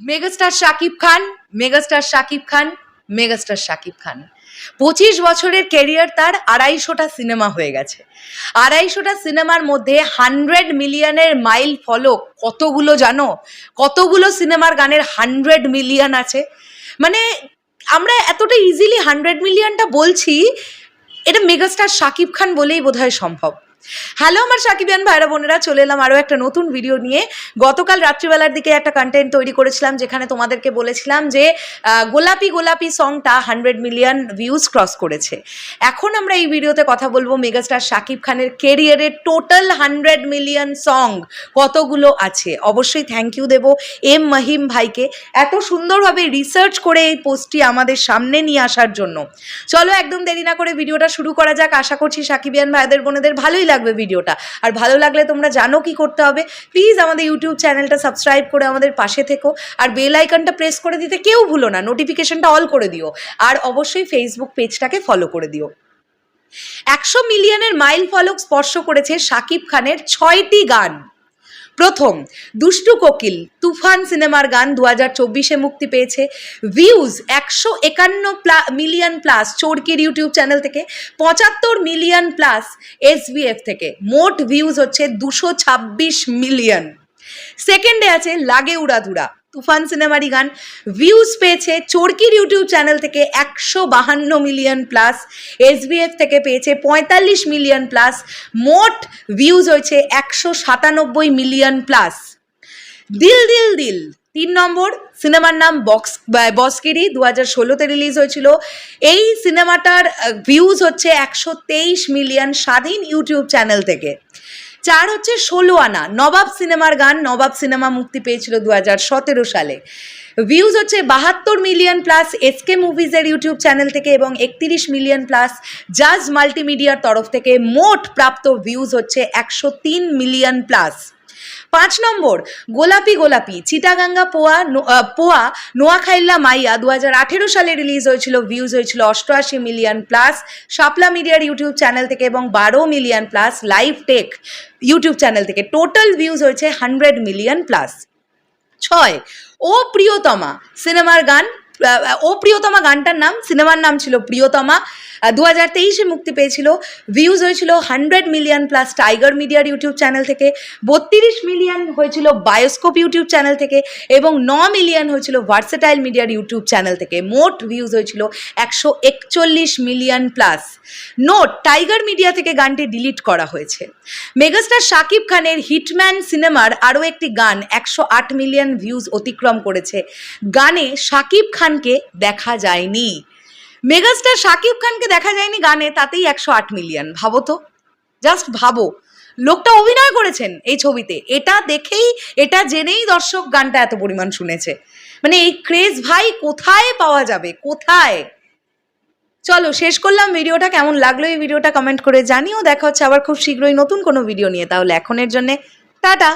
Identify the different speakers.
Speaker 1: Megastar Shakib Khan megastar Shakib Khan megastar Shakib Khan পঁচিশ বছরের career তার আড়াইশোটা cinema হয়ে গেছে। আড়াইশোটা সিনেমার মধ্যে হান্ড্রেড মিলিয়নের মাইল ফলক কতগুলো জানো? কতগুলো সিনেমার গানের হান্ড্রেড মিলিয়ন আছে? মানে আমরা এতটা ইজিলি হান্ড্রেড মিলিয়নটা বলছি, এটা মেগাস্টার শাকিব খান বলেই বোধহয় সম্ভব। হ্যালো আমার সাকিবিয়ান ভাইরা বোনেরা, চলে এলাম আরও একটা নতুন ভিডিও নিয়ে। গতকাল রাত্রিবেলার দিকে একটা কন্টেন্ট তৈরি করেছিলাম, যেখানে তোমাদেরকে বলেছিলাম যে গোলাপি গোলাপি সংটা হান্ড্রেড মিলিয়ন ভিউজ ক্রস করেছে। এখন আমরা এই ভিডিওতে কথা বলব মেগাস্টার শাকিব খানের কেরিয়ারের টোটাল হান্ড্রেড মিলিয়ন সং কতগুলো আছে? অবশ্যই থ্যাংক ইউ দেবো এম মহিম ভাইকে। এত সুন্দরভাবে রিসার্চ করে এই পোস্টটি আমাদের সামনে নিয়ে আসার জন্য। চলো একদম দেরি না করে ভিডিওটা শুরু করা যাক। আশা করছি সাকিবিয়ান ভাইদের বোনেদের ভালোই লাগবে ভিডিওটা। আর ভালো লাগলে তোমরা জানো কি করতে হবে। প্লিজ আমাদের ইউটিউব চ্যানেলটা সাবস্ক্রাইব করে আমাদের পাশে থেকো। আর বেল আইকনটা প্রেস করে দিতে কেউ ভুলো না। নোটিফিকেশনটা অল করে দিও। আর অবশ্যই ফেসবুক পেজটাকে ফলো করে দিও। একশো মিলিয়নের মাইল ফলক স্পর্শ করেছে শাকিব খানের ছয়টি গান। প্রথম, দুষ্টু কোকিল, তুফান সিনেমার গান দু হাজার চব্বিশে মুক্তি পেয়েছে। ভিউজ একশো একান্ন মিলিয়ন প্লাস চোরকির ইউটিউব চ্যানেল থেকে, পঁচাত্তর মিলিয়ন প্লাস এসবিএফ থেকে। মোট ভিউজ হচ্ছে দুশো ছাব্বিশ মিলিয়ন সেকেন্ডে আছে, লাগে উড়াধুরা। তুফান সিনেমারি গান। ভিউজ পেয়েছে চোরকির ইউটিউব চ্যানেল থেকে একশো বাহান্ন মিলিয়ন প্লাস এসবিএফ থেকে পেয়েছে পঁয়তাল্লিশ মিলিয়ন প্লাস মোট ভিউজ হয়েছে একশো সাতানব্বই মিলিয়ন প্লাস দিল দিল দিল। তিন নম্বর, সিনেমার নাম বক্স বসকিরি দু হাজার ষোলোতে রিলিজ হয়েছিল। এই সিনেমাটার ভিউজ হচ্ছে একশো তেইশ মিলিয়ন স্বাধীন ইউটিউব চ্যানেল থেকে। চার হচ্ছে ষোলো আনা। নবাব সিনেমার গান নবাব সিনেমা মুক্তি পেয়েছিল দু হাজার সতেরো সালে। ভিউজ হচ্ছে বাহাত্তর মিলিয়ন প্লাস এসকে মুভিজের ইউটিউব চ্যানেল থেকে এবং একত্রিশ মিলিয়ন প্লাস জাজ মাল্টিমিডিয়ার তরফ থেকে মোট প্রাপ্ত ভিউজ হচ্ছে একশো তিন মিলিয়ন প্লাস পাঁচ নম্বর, গোলাপি গোলাপি, চিটাগাঙ্গা পোয়া পোয়া, নোয়াখাইল্লা মাইয়া দু হাজার আঠেরো সালে রিলিজ হয়েছিল ভিউজ হয়েছিল অষ্টআশি মিলিয়ন প্লাস শাপলা মিডিয়ার ইউটিউব চ্যানেল থেকে এবং বারো million plus live tech YouTube channel থেকে। টোটাল ভিউজ হয়েছে হান্ড্রেড মিলিয়ন প্লাস ছয় ও প্রিয়তমা সিনেমার গান ও প্রিয়তমা গানটার নাম, সিনেমার নাম ছিল প্রিয়তমা। দু হাজার তেইশে মুক্তি পেয়েছিল ভিউজ হয়েছিল হান্ড্রেড মিলিয়ন প্লাস টাইগার মিডিয়ার ইউটিউব চ্যানেল থেকে, বত্রিশ মিলিয়ন হয়েছিল বায়োস্কোপ ইউটিউব চ্যানেল থেকে, এবং ন মিলিয়ন হয়েছিল ভার্সেটাইল মিডিয়ার ইউটিউব চ্যানেল থেকে। মোট ভিউজ হয়েছিল একশো একচল্লিশ million plus note Tiger Media থেকে গানটি ডিলিট করা হয়েছে। মেগাস্টার শাকিব খানের হিটম্যান সিনেমার আরও একটি গান একশো আট মিলিয়ন ভিউজ অতিক্রম করেছে। গানে শাকিব খানকে দেখা যায়নি। মেগাস্টার শাকিব খানকে দেখা যায়নি গানে, তাতেই একশো আট মিলিয়ন। ভাবো তো। জাস্ট ভাবো। লোকটা অভিনয় করেছেন এই ছবিতে। এটা দেখেই, এটা জেনেই দর্শক গানটা এত পরিমাণ শুনেছে। মানে এই ক্রেজ ভাই কোথায় পাওয়া যাবে? কোথায়? চলো, শেষ করলাম ভিডিওটা। কেমন লাগল এই ভিডিওটা কমেন্ট করে জানিও। দেখা হচ্ছে আবার খুব শীঘ্রই নতুন কোনো ভিডিও নিয়ে। তাহলে এখনের জন্যে টাটা।